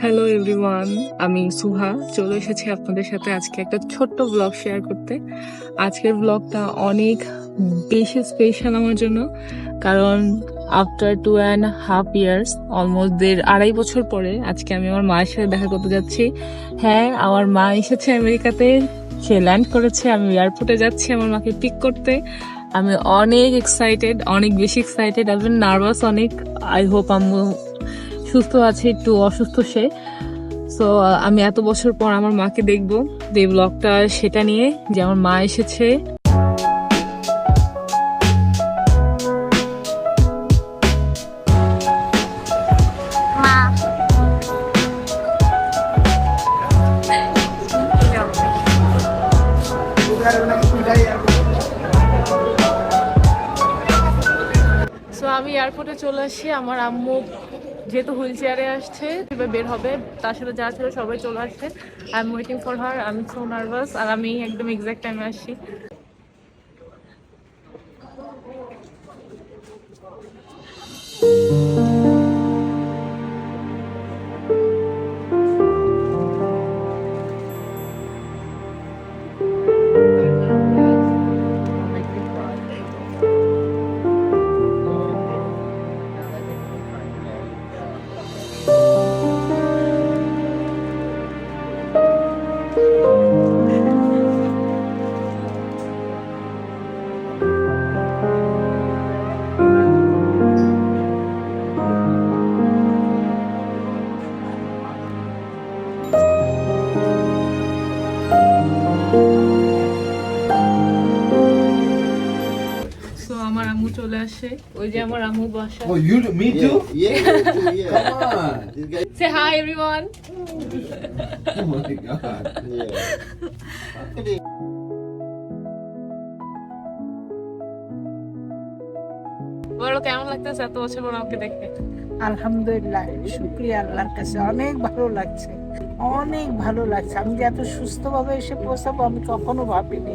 Hello everyone আমি সুহা। চলে এসেছি আপনাদের সাথে আজকে একটা ছোট্ট ব্লগ শেয়ার করতে। আজকের ব্লগটা অনেক বেশি স্পেশাল আমার জন্য, কারণ after two and half years almost দেড় আড়াই বছর পরে আজকে আমি আমার মায়ের সাথে দেখা করতে যাচ্ছি। হ্যাঁ আমার মা এসেছে আমেরিকাতে, সে ল্যান্ড করেছে, আমি এয়ারপোর্টে যাচ্ছি আমার মাকে পিক করতে। আমি অনেক এক্সাইটেড অনেক বেশি এক্সাইটেড আমি নার্ভাস অনেক আই হোপ আম্মু সুস্থ আছে, একটু অসুস্থ সে। সো আমি এত বছর পর আমার মাকে দেখব যে ব্লগটা সেটা নিয়ে যে আমার মা এসেছে। চলে আসি, আমার আম্মু যেহেতু হুইল চেয়ারে আসছে বের হবে। তার সাথে যা ছিল সবাই চলে আসছে। I am waiting for her আমি সো নার্ভাস আর আমি একদম এক্সাক্ট টাইমে আসছি। ওই যে আমার আম্মু বাসা। সে হাই এভরিওয়ান. বলো কেমন লাগতেছে এত বছর পর আমাকে দেখতে? আলহামদুলিল্লাহ শুক্রিয়া আল্লাহর কাছে। অনেক ভালো লাগছে। অনেক ভালো লাগছে। আমি যে এত সুস্থভাবে এসে পৌঁছাবো আমি কখনো ভাবিনি।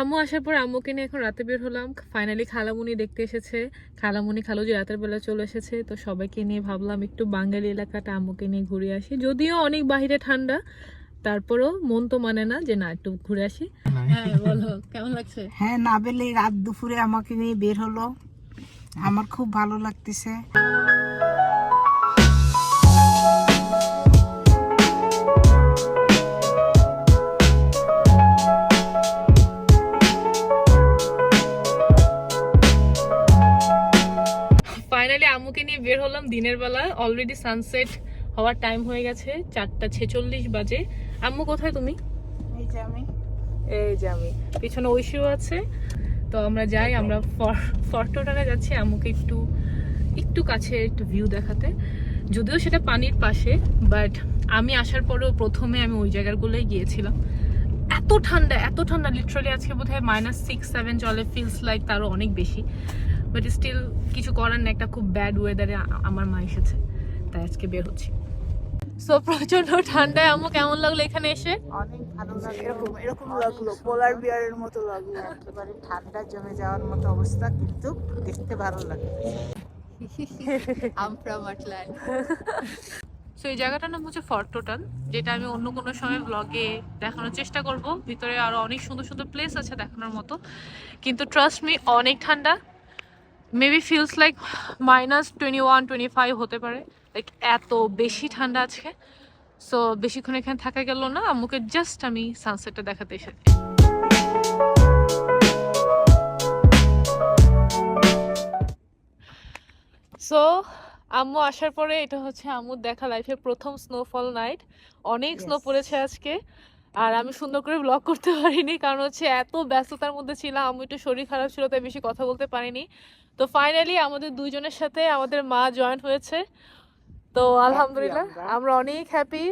আম্মু আসার পর আম্মুকে নিয়ে এখন রাতে বের হলাম। ফাইনালি খালামুনি দেখতে এসেছে। খালামুনি খালুজি রাতের বেলা চলে এসেছে তো সবাইকে নিয়ে ভাবলাম একটু বাঙালি এলাকাটা আম্মুকে নিয়ে ঘুরে আসি। যদিও অনেক বাহিরে ঠান্ডা তারপরও মন তো মানে না যে না একটু ঘুরে আসি। হ্যাঁ বলো কেমন লাগছে? হ্যাঁ নাবেলে রাত দুপুরে আমাকে নিয়ে বের হলো। আমার খুব ভালো লাগতেছে। নিয়ে দিনের বেলা। অলরেডি সানসেট হওয়ার টাইম হয়ে গেছে চারটা ছেচল্লিশ বাজে। আম্মু কোথায় তুমি? এই যে আমি। এই যে আমি। পিছনে ঐশীও আছে। তো আমরা যাই আমরা ফটোটানে যাচ্ছি আম্মুকে একটু একটু কাছে একটু ভিউ দেখাতে। যদিও সেটা পানির পাশে বাট আমি আসার পরেও প্রথমে আমি ওই জায়গাগুলোই গিয়েছিলাম। এত ঠান্ডা এত ঠান্ডা। লিটারালি আজকে বোধ হয় মাইনাস সিক্স সেভেন চলে ফিলস লাইক তারও অনেক বেশি। বাট স্টিল কিছু করার না একটা খুব ব্যাড ওয়েদারে আমার মা এসেছে। তাই আজকে বের হচ্ছি। সো প্রচণ্ড ঠান্ডায় আম্মু কেমন লাগল এখানে এসে? অনেক ভালো লাগল এরকম এরকম লাগল। পোলার বিয়ারের মতো লাগল একেবারে ঠান্ডা জমে যাওয়ার মতো অবস্থা কিন্তু দেখতে ভালো লাগে I'm from Atlanta. সো এই জায়গাটার নাম হচ্ছে ফর্ট টোটাল যেটা আমি অন্য কোনো সময় ব্লগে দেখানোর চেষ্টা করব। ভিতরে আরও অনেক সুন্দর সুন্দর প্লেস আছে দেখানোর মতো। কিন্তু ট্রাস্ট মি অনেক ঠান্ডা। Maybe feels like minus twenty one twenty five হতে পারে। লাইক এত বেশি ঠান্ডা আজকে। সো বেশিক্ষণ এখানে থাকা গেল না। আম্মুকে জাস্ট আমি সানসেটটা দেখাতে এসেছি। সো আম্মু আসার পরে এটা হচ্ছে আম্মুর দেখা লাইফের প্রথম স্নোফল নাইট অনেক স্নো পড়েছে আজকে। আর আমি সুন্দর করে ব্লগ করতে পারিনি। কারণ হচ্ছে এত ব্যস্ততার মধ্যে ছিলাম। আম্মু একটু শরীর খারাপ ছিল তাই বেশি কথা বলতে পারিনি। তো ফাইনালি আমাদের দুইজনের সাথে আমাদের মা জয়েন হয়েছে। তো আলহামদুলিল্লাহ আমরা। অনেক হ্যাপি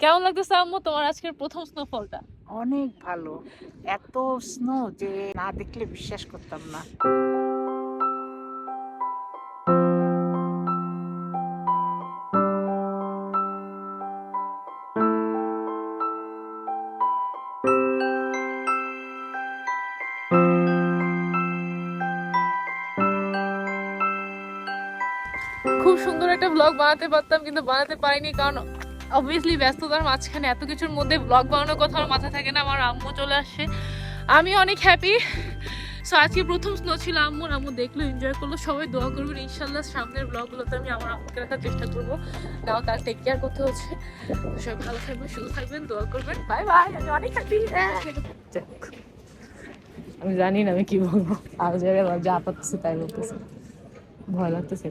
কেমন লাগতেছে আম্মু তোমার আজকের প্রথম স্নোফলটা অনেক ভালো। এত স্নো যে না দেখলে বিশ্বাস করতাম না। খুব সুন্দর একটা ব্লগ বানাতে পারতাম, কিন্তু বানাতে পারিনি কারণ অবভিয়াসলি ব্যস্ততার মাঝখানে এত কিছুর মধ্যে ব্লগ বানানোর কথা আমার মাথায় থাকে না, আমার আম্মু চলে আসছে আমি অনেক হ্যাপি সো আজকে প্রথম স্নো ছিল আম্মুর। আম্মু দেখল এনজয় করল। সবাই দোয়া করবেন ইনশাল্লাহ সামনের ব্লগগুলোতে আমি আমার আম্মুকে রাখার চেষ্টা করব। নাও, তার টেক কেয়ার করতে হচ্ছে। সবাই ভালো থাকবেন, সুস্থ থাকবেন, দোয়া করবেন। বাই বাই আমি অনেক হ্যাপি আমি জানি না আমি কি বলব। আর জায়গায় যা পাচ্ছি তাই বলতেছি। ভয় লাগতেছে।